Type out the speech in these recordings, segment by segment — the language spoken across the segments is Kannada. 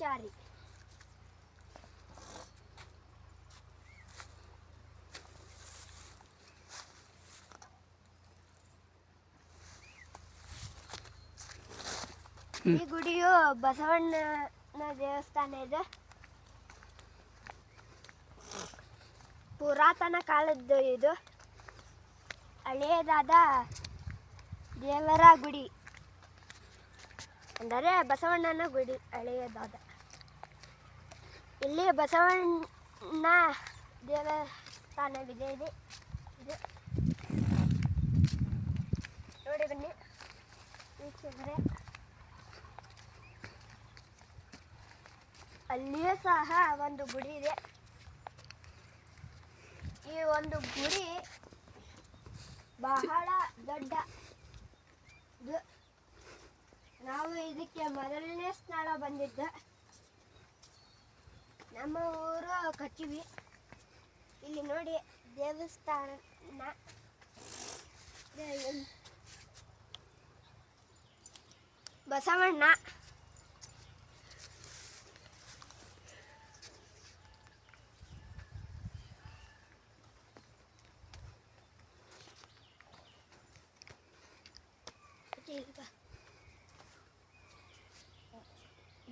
ಬ್ರಹ್ಮಚಾರಿ ಈ ಗುಡಿಯು ಬಸವಣ್ಣನ ದೇವಸ್ಥಾನ ಇದೆ. ಪುರಾತನ ಕಾಲದ್ದು ಇದು. ಹಳೆಯದಾದ ದೇವರ ಗುಡಿ. ಅಂದರೆ ಬಸವಣ್ಣನ ಗುಡಿ ಹಳೆಯದಾದ ಇಲ್ಲಿ ಬಸವಣ್ಣ ದೇವಸ್ಥಾನವಿದೆ, ಇದೆ, ಇದು. ನೋಡಿ ಬನ್ನಿ. ವೀಕ್ಷಕರೇ ಅಲ್ಲಿಯೂ ಸಹ ಒಂದು ಗುಡಿ ಇದೆ. ಈ ಒಂದು ಗುಡಿ ಬಹಳ ದೊಡ್ಡ. ನಾವು ಇದಕ್ಕೆ ಮೊದಲನೇ ಸ್ಥಳ ಬಂದಿದ್ದೆ. ನಮ್ಮ ಊರು ಕಚ್ಚಿವಿ. ಇಲ್ಲಿ ನೋಡಿ ದೇವಸ್ಥಾನ. ಬಸವಣ್ಣ. ಬಸವಣ್ಣ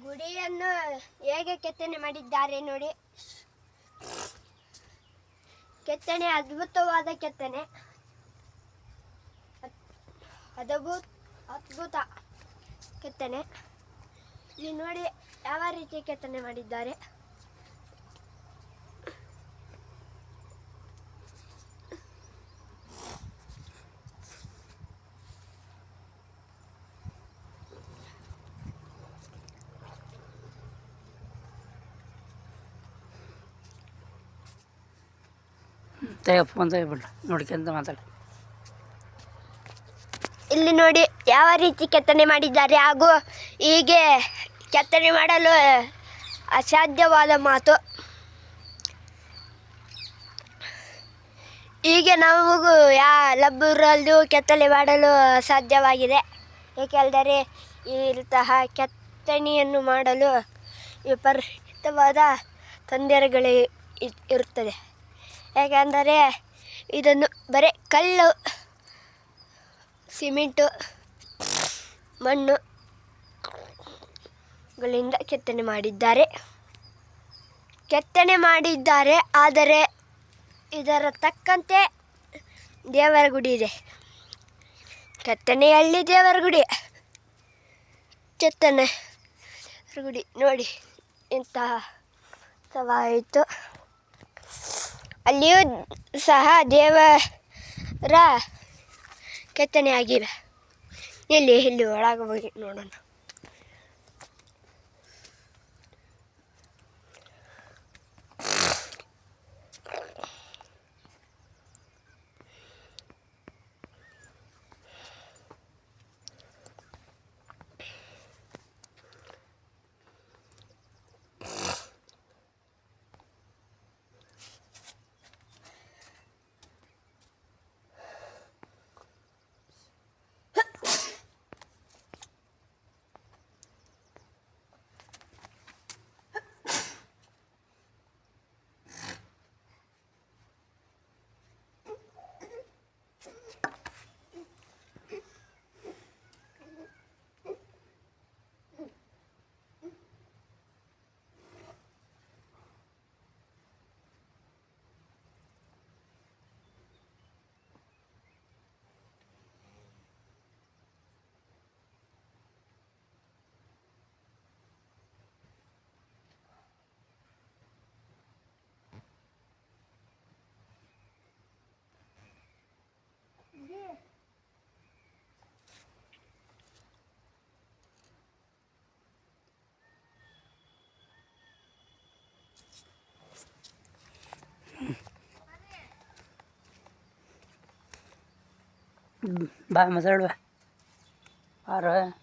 ಗುಡಿಯನ್ನು ಹೇಗೆ ಕೆತ್ತನೆ ಮಾಡಿದ್ದಾರೆ ನೋಡಿ. ಕೆತ್ತನೆ, ಅದ್ಭುತವಾದ ಕೆತ್ತನೆ. ಅದ್ಭುತ ಅದ್ಭುತ ಕೆತ್ತನೆ. ಇಲ್ಲಿ ನೋಡಿ ಯಾವ ರೀತಿ ಕೆತ್ತನೆ ಮಾಡಿದ್ದಾರೆ. ಫೋನ್ ಹೇಳ್ಬಿಟ್ಟು ನೋಡ್ಕೊಂತ ಮಾತಾಡಿ. ಇಲ್ಲಿ ನೋಡಿ ಯಾವ ರೀತಿ ಕೆತ್ತನೆ ಮಾಡಿದ್ದಾರೆ ಹಾಗೂ ಹೀಗೆ ಕೆತ್ತನೆ ಮಾಡಲು ಅಸಾಧ್ಯವಾದ ಮಾತು. ಹೀಗೆ ನಮಗೂ ಯಾ ಲಬ್ಬರಲ್ಲೂ ಕೆತ್ತನೆ ಮಾಡಲು ಸಾಧ್ಯವಾಗಿದೆ ಏಕೆಂದರೆ ಇಂತಹ ಕೆತ್ತನೆಯನ್ನು ಮಾಡಲು ವಿಪರೀತವಾದ ತೊಂದರೆಗಳು ಇರುತ್ತದೆ. ಯಾಕೆಂದರೆ ಇದನ್ನು ಬರೀ ಕಲ್ಲು, ಸಿಮೆಂಟು, ಮಣ್ಣು ಗಳಿಂದ ಕೆತ್ತನೆ ಮಾಡಿದ್ದಾರೆ. ಕೆತ್ತನೆ ಮಾಡಿದ್ದಾರೆ, ಆದರೆ ಇದರ ತಕ್ಕಂತೆ ದೇವರ ಗುಡಿ ಇದೆ. ಕೆತ್ತನೆಯಲ್ಲಿ ದೇವರ ಗುಡಿ ಕೆತ್ತನೆ ಗುಡಿ. ನೋಡಿ ಇಂತಹ ಸವಾಯಿತು ಅಲ್ಲಿಯೂ ಸಹ ದೇವರ ಕೆತ್ತನೆ ಆಗಿವೆ ಇಲ್ಲಿ ಇಲ್ಲಿ ಒಳಗೆ ಹೋಗಿ ನೋಡೋಣ. بعد ما تروح عارف